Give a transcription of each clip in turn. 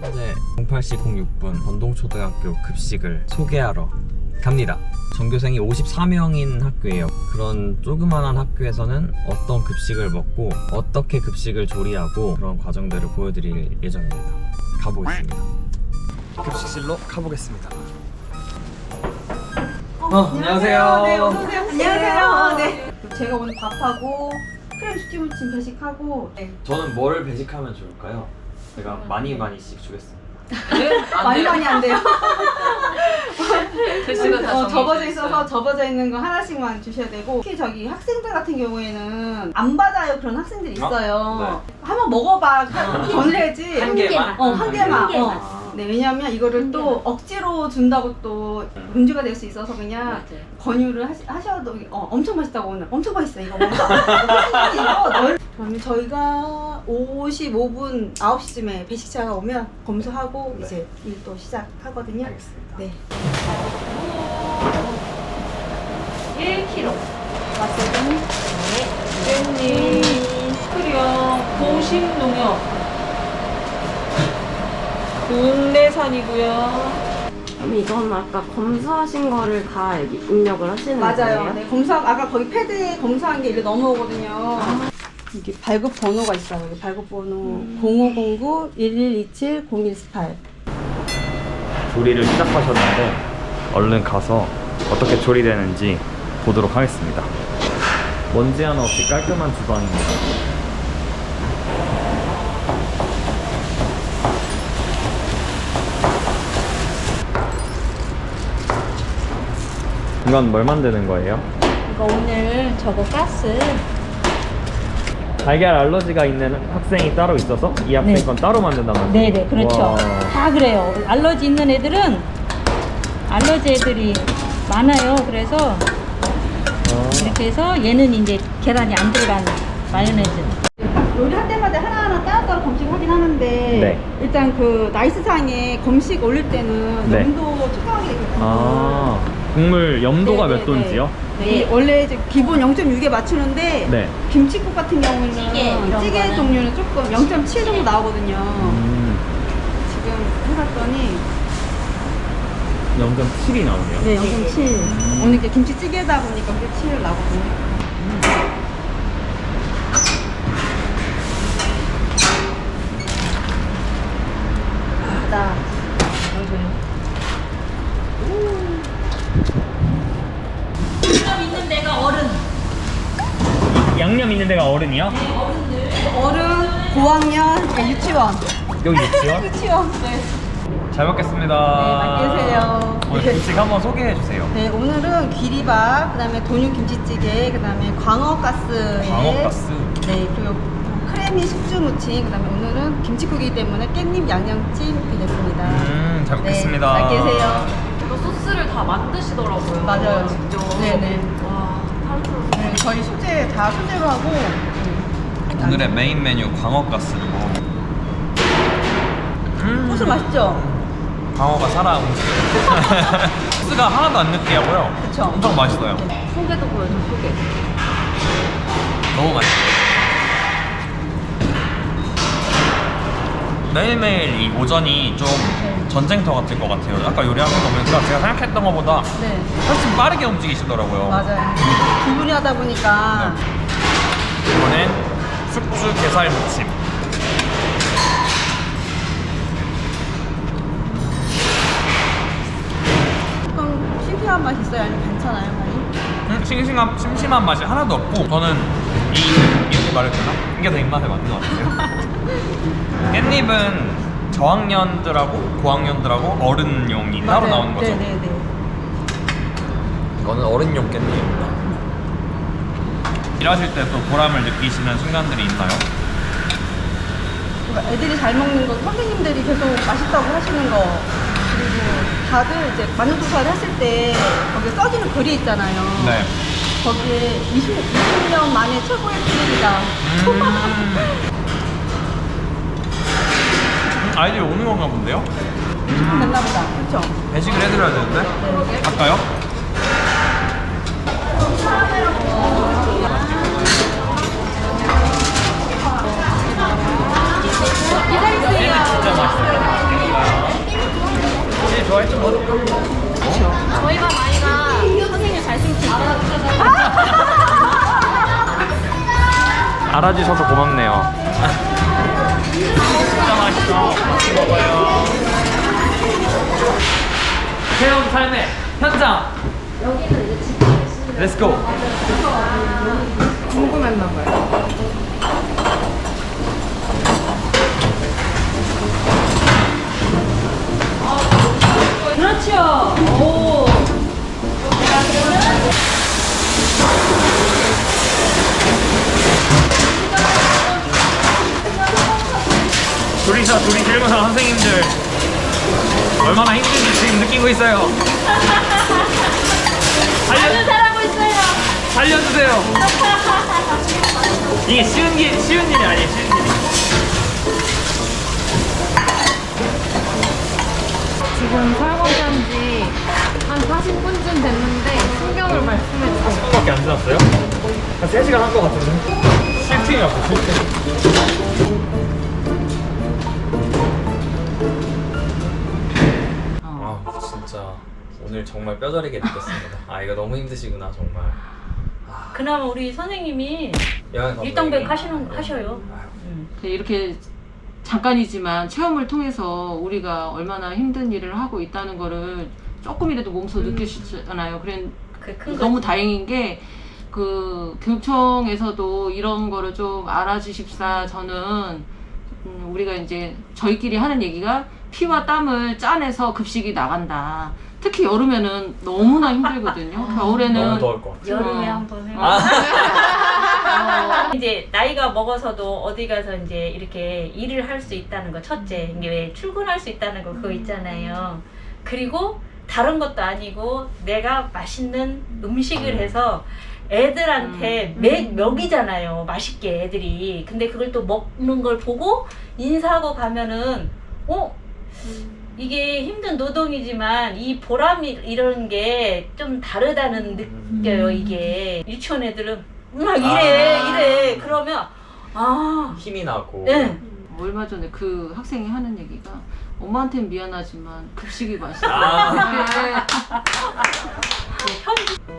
현재 08시 06분 전동초등학교 급식을 소개하러 갑니다. 전교생이 54명인 학교예요. 그런 조그만한 학교에서는 어떤 급식을 먹고 어떻게 급식을 조리하고 그런 과정들을 보여드릴 예정입니다. 가보겠습니다. 급식실로 가보겠습니다. 어, 안녕하세요. 네, 어서오세요. 안녕하세요. 네. 제가 오늘 밥하고 크림 수지무침 배식하고 네. 저는 뭐를 배식하면 좋을까요? 제가 많이 많이씩 주겠습니다. 많이 많이 안 돼요. 글씨가 다 어, 접어져. 있어서 접어져 있는 거 하나씩만 주셔야 되고 특히 저기 학생들 같은 경우에는 안 받아요 그런 학생들이 있어요. 한번 먹어봐 전해야지. 한 개만? 어, 한 개만. 한 개만. 어. 네, 왜냐면 이거를 또 억지로 준다고 또 문제가 될 수 있어서 그냥 맞아요. 권유를 하시, 하셔도 어, 엄청 맛있다고 오늘 엄청 맛있어 이거 먹어봐 이거 널 그러면 저희가 55분 9시쯤에 배식차가 오면 검수하고 네. 이제 일또 시작하거든요 알겠습니다. 네 1kg. 맛있는 깻잎, 크리어, 공식 농협. 국내산이고요. 그럼 이건 아까 검사하신 거를 다 여기 입력을 하시는 맞아요 거예요? 네, 검사 아까 거기 패드에 검사한 게 이렇게 넘어오거든요 이게 발급 번호가 있어요 여기 발급 번호 0509 1127 0118 조리를 시작하셨는데 얼른 가서 어떻게 조리되는지 보도록 하겠습니다. 먼지 하나 없이 깔끔한 주방입니다. 이건 뭘 만드는 거예요? 이거 오늘 저거 가스. 달걀 알러지가 있는 학생이 따로 있어서 이 학생 네. 건 따로 만든다면 네네 그렇죠 다 그래요 알러지 있는 애들은 알러지 애들이 많아요 그래서 이렇게 해서 얘는 이제 계란이 안 들어간 마요네즈 요리할 때마다 하나하나 따로따로 검식을 하긴 하는데 네. 일단 그 나이스상에 검식 올릴 때는 네. 염도 측정하게 되거든요. 아 국물 염도가 네, 몇 네, 도인지요? 네. 네. 원래 이제 기본 0.6에 맞추는데 네. 김치국 같은 경우는 찌개 이런 거는 종류는 조금 0.7 정도 나오거든요. 음, 지금 해봤더니 0.7이 나오네요. 네 0.7 오늘 이제 김치찌개다 보니까 0.7 나거든요. 나 양념 있는 데가 어른이요? 어른 고학년 그러니까 유치원 여기 있지요? 유치원 네. 잘 먹겠습니다. 네, 맛있게 드세요. 오늘 네. 김치 한번 소개해 주세요. 네, 오늘은 귀리밥, 그다음에 돈육 김치찌개, 그다음에 광어가스. 광어가스. 네, 그리고 크래미 숙주 무침, 그다음에 오늘은 김치국이기 때문에 깻잎 양념찜 드렸습니다. 음, 잘 먹겠습니다. 네, 맛있게 드세요. 이거 소스를 다 만드시더라고요. 맞아요. 직접. 네네. 네, 저희 수제 다 수제로 하고. 오늘의 메인 메뉴 광어가스를 먹어. 음, 소스 맛있죠? 광어가 살아 움직여. 소스가 하나도 안 느끼하고요. 그쵸. 엄청 맛있어요. 소개도 보여줘, 소개. 너무 맛있어요. 매일매일 이 오전이 좀 전쟁터 같을 것 같아요. 아까 요리하는 거 보니까 제가 생각했던 것보다 네, 훨씬 빠르게 움직이시더라고요. 맞아요. 두 분이 하다 보니까. 이번엔 숙주 게살 무침. 조금 심피한 맛 있어요? 아니면 괜찮아요, 많이? 음, 싱싱한, 심심한 맛이 하나도 없고 저는 이 이렇게 말해도 되나? 이게 더 입맛에 맞는 것 같아요. 깻잎은 저학년들하고 고학년들하고 어른용이 따로 맞아요. 나오는 거죠. 네네네. 이거는 어른용 깻잎입니다. 일하실 때 또 보람을 느끼시는 순간들이 있나요? 그러니까 애들이 잘 먹는 거, 선생님들이 계속 맛있다고 하시는 거, 그리고 다들 이제 마늘조사를 했을 때 거기에 써지는 글이 있잖아요. 네. 거기에 20, 20년 만에 최고의 기획이다. 음. 아이들이 오는 건가 본데요? 됐나 보다. 그쵸? 배식을 해드려야 되는데? 네. 갈까요? 맛있어요. 알아주셔서 고맙네요. 진짜 맛있어. 먹어요. 새로운 삶의 현장. 여기는 이제 집. Let's go. 궁금했나 봐요. 그렇죠. 오. 둘이 들면서 선생님들 얼마나 힘든지 지금 느끼고 있어요. 살려, 잘하고 있어요. 살려주세요. 이게 쉬운 일 쉬운 일이 아니에요. 쉬운 일이. 지금 설거지한 지한 40분쯤 됐는데 신경을 말씀해 주세요. 10분밖에 안 지났어요? 한 3시간 한 것 같은데? 실팅이었어, 실팅. 진짜 오늘 정말 뼈저리게 느꼈습니다. 아, 이거 너무 힘드시구나, 정말. 그나마 우리 선생님이 감독님. 일당백 하시는 하셔요. 이렇게 잠깐이지만 체험을 통해서 우리가 얼마나 힘든 일을 하고 있다는 거를 조금이라도 몸소 느끼시잖아요. 그래 그큰 너무 다행인 게 그 교육청에서도 이런 거를 좀 알아주십사 저는 음, 우리가 이제 저희끼리 하는 얘기가 피와 땀을 짜내서 급식이 나간다. 특히 여름에는 너무나 힘들거든요. 너무 겨울에는 더울 것 같아. 여름에 어. 한번 해요. 아, 이제 나이가 먹어서도 어디 가서 이제 이렇게 일을 할 수 있다는 거 첫째 이게 왜 출근할 수 있다는 거 그거 있잖아요. 그리고 다른 것도 아니고 내가 맛있는 음식을 해서 애들한테 먹, 먹이잖아요. 맛있게 애들이. 근데 그걸 또 먹는 걸 보고 인사하고 가면은 어? 이게 힘든 노동이지만 이 보람이 이런 게 좀 다르다는 느껴요 이게 유치원 애들은 막 이래 아. 이래 그러면 아 힘이 나고. 네. 얼마 전에 그 학생이 하는 얘기가 엄마한테는 미안하지만 급식이 맛있어. 아.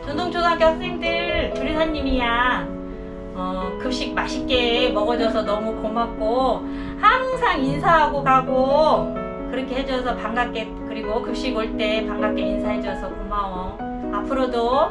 전동초등학교 학생들 조리사님이야 어, 급식 맛있게 먹어줘서 너무 고맙고 항상 인사하고 가고 그렇게 해줘서 반갑게 그리고 급식 올 때 반갑게 인사해줘서 고마워 앞으로도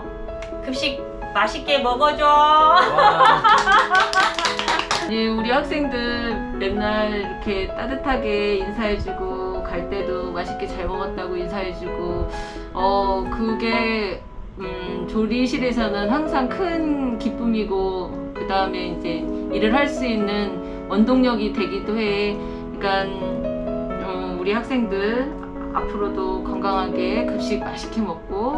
급식 맛있게 먹어줘 와. 예, 우리 학생들 맨날 이렇게 따뜻하게 인사해주고 갈 때도 맛있게 잘 먹었다고 인사해주고 어 그게 음, 조리실에서는 항상 큰 기쁨이고 그 다음에 이제 일을 할 수 있는 원동력이 되기도 해. 그러니까 음, 우리 학생들 앞으로도 건강하게 급식 맛있게 먹고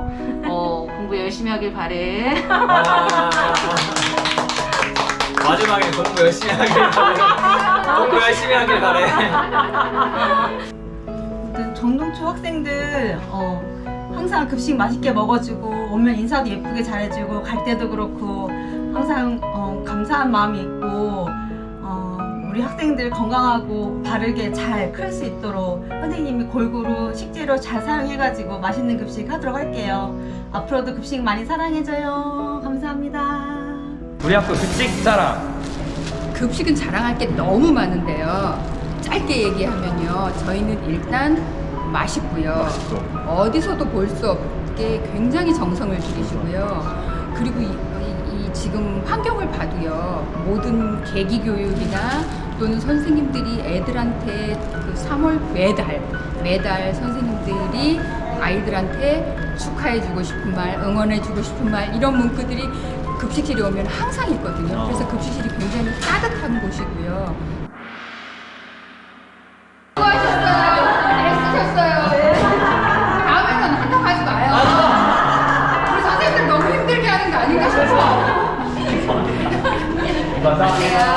어, 공부 열심히 하길 바래. 아. 마지막에 공부 열심히 하길 바래. 공부 열심히 하길 바래. 정동초 학생들 어, 항상 급식 맛있게 먹어주고 오면 인사도 예쁘게 잘해주고 갈 때도 그렇고 항상 어, 감사한 마음이 있고 어, 우리 학생들 건강하고 바르게 잘 클 수 있도록 선생님이 골고루 식재료 잘 사용해가지고 맛있는 급식 하도록 할게요. 앞으로도 급식 많이 사랑해줘요. 감사합니다. 우리 학교 급식 자랑. 급식은 자랑할 게 너무 많은데요. 짧게 얘기하면요. 저희는 일단 맛있고요. 맛있어. 어디서도 볼 수 없게 굉장히 정성을 들이시고요. 그리고 이, 이- 이 지금 환경을 봐도요. 모든 계기 교육이나 또는 선생님들이 애들한테 그 3월 매달 매달 선생님들이 아이들한테 축하해주고 싶은 말, 응원해주고 싶은 말 이런 문구들이 급식실에 오면 항상 있거든요. 그래서 급식실이 굉장히 따뜻한 곳이고요. 수고하셨어요. 애쓰셨어요. 다음에는 한턱하지 마요. 우리 선생님들 너무 힘들게 하는 거 아닌가 싶어. 감사합니다. 안녕하세요.